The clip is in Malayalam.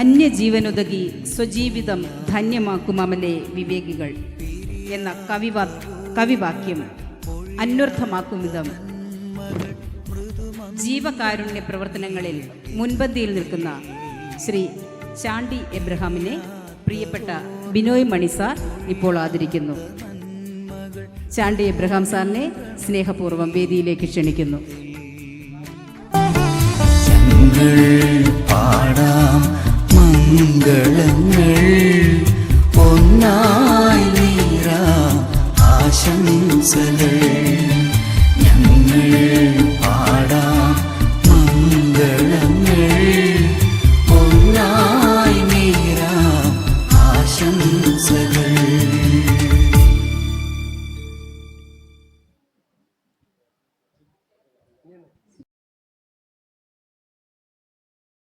അന്യജീവനുതകി സ്വജീവിതം ധന്യമാക്കുമമലെ വിവേകികൾ എന്ന കവിവാ കവിവാക്യം അന്വർത്ഥമാക്കും വിധം ജീവകാരുണ്യ പ്രവർത്തനങ്ങളിൽ മുൻപന്തിയിൽ നിൽക്കുന്ന ശ്രീ ചാണ്ടി എബ്രഹാമിനെ പ്രിയപ്പെട്ട ബിനോയ് മണി സാർ ഇപ്പോൾ ആദരിക്കുന്നു. ചാണ്ടി എബ്രഹാം സാറിനെ സ്നേഹപൂർവം വേദിയിലേക്ക് ക്ഷണിക്കുന്നു. മംഗളങ്ങൾ ഒന്നായി നീരാ ആശംസകൾ. ഞങ്ങൾ പാടാം മംഗളങ്ങൾ ഒന്നായി നീരാ ആശംസകൾ.